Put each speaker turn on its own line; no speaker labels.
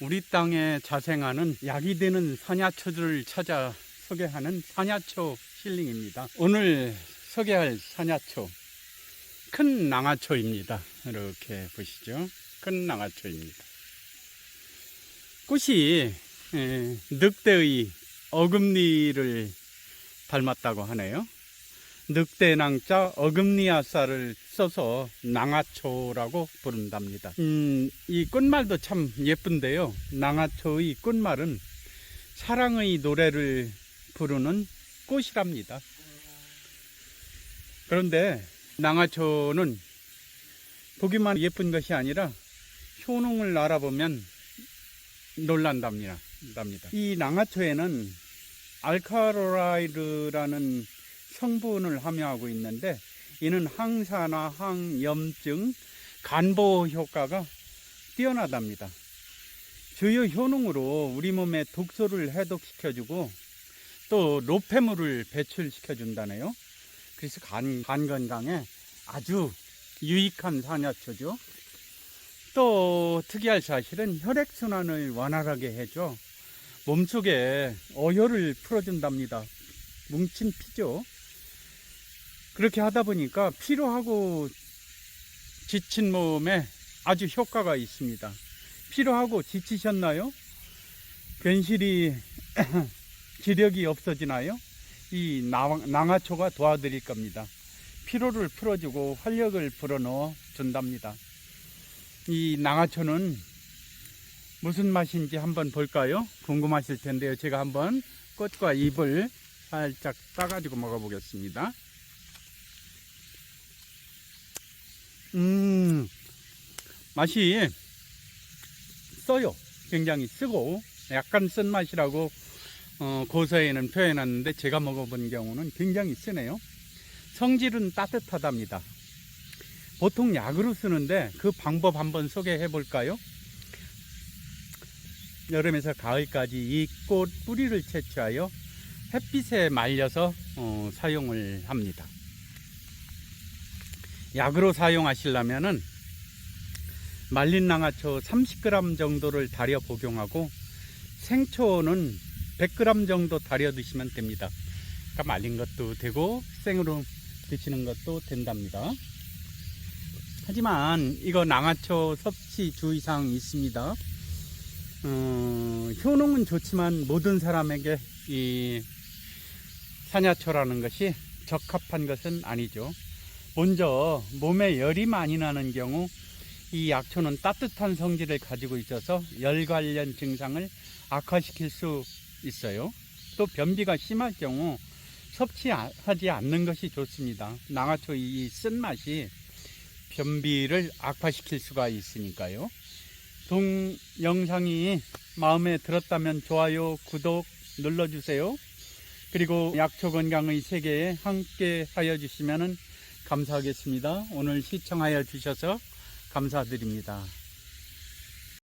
우리 땅에 자생하는 약이 되는 산야초들을 찾아 소개하는 산야초 힐링입니다. 오늘 소개할 산야초 큰 낭아초입니다. 이렇게 보시죠. 큰 낭아초입니다. 꽃이 에, 늑대의 어금니를 닮았다고 하네요. 늑대낭자 어금니아싸를 써서 낭아초라고 부른답니다. 음, 이 꽃말도 참 예쁜데요. 낭아초의 꽃말은 사랑의 노래를 부르는 꽃이랍니다. 그런데 낭아초는 보기만 예쁜 것이 아니라 효능을 알아보면 놀란답니다. 답니다. 이 낭아초에는 알카로라이드라는 성분을 함유하고 있는데 이는 항산화, 항염증, 간보 효과가 뛰어나답니다. 주요 효능으로 우리 몸의 독소를 해독시켜주고 또 노폐물을 배출시켜준다네요. 그래서 간, 간 건강에 아주 유익한 산야초죠. 또 특이할 사실은 혈액순환을 원활하게 해줘 몸속에 어혈을 풀어준답니다. 뭉친 피죠. 그렇게 하다 보니까 피로하고 지친 몸에 아주 효과가 있습니다. 피로하고 지치셨나요? 괜시리 기력이 없어지나요? 이 낭- 낭아초가 도와드릴 겁니다. 피로를 풀어주고 활력을 불어넣어 준답니다. 이 낭아초는 무슨 맛인지 한번 볼까요? 궁금하실 텐데요. 제가 한번 꽃과 잎을 살짝 따가지고 먹어보겠습니다. 음, 맛이 써요. 굉장히 쓰고 약간 쓴 맛이라고 어, 고서에는 표현했는데 제가 먹어본 경우는 굉장히 쓰네요. 성질은 따뜻하답니다. 보통 약으로 쓰는데 그 방법 한번 소개해 볼까요? 여름에서 가을까지 이 꽃 뿌리를 채취하여 햇빛에 말려서 어, 사용을 합니다. 약으로 사용하시려면은 말린 낭아초 30g 정도를 달여 복용하고 생초는 100g 정도 달여 드시면 됩니다. 그러니까 말린 것도 되고 생으로 드시는 것도 된답니다. 하지만 이거 낭아초 섭취 주의사항 있습니다. 어, 효능은 좋지만 모든 사람에게 이 산야초라는 것이 적합한 것은 아니죠. 먼저 몸에 열이 많이 나는 경우 이 약초는 따뜻한 성질을 가지고 있어서 열 관련 증상을 악화시킬 수 있어요. 또 변비가 심할 경우 섭취하지 않는 것이 좋습니다. 낭아초 이 쓴맛이 변비를 악화시킬 수가 있으니까요. 동 영상이 마음에 들었다면 좋아요, 구독 눌러주세요. 그리고 약초 건강의 세계에 함께 하여 주시면 감사하겠습니다. 오늘 시청하여 주셔서 감사드립니다.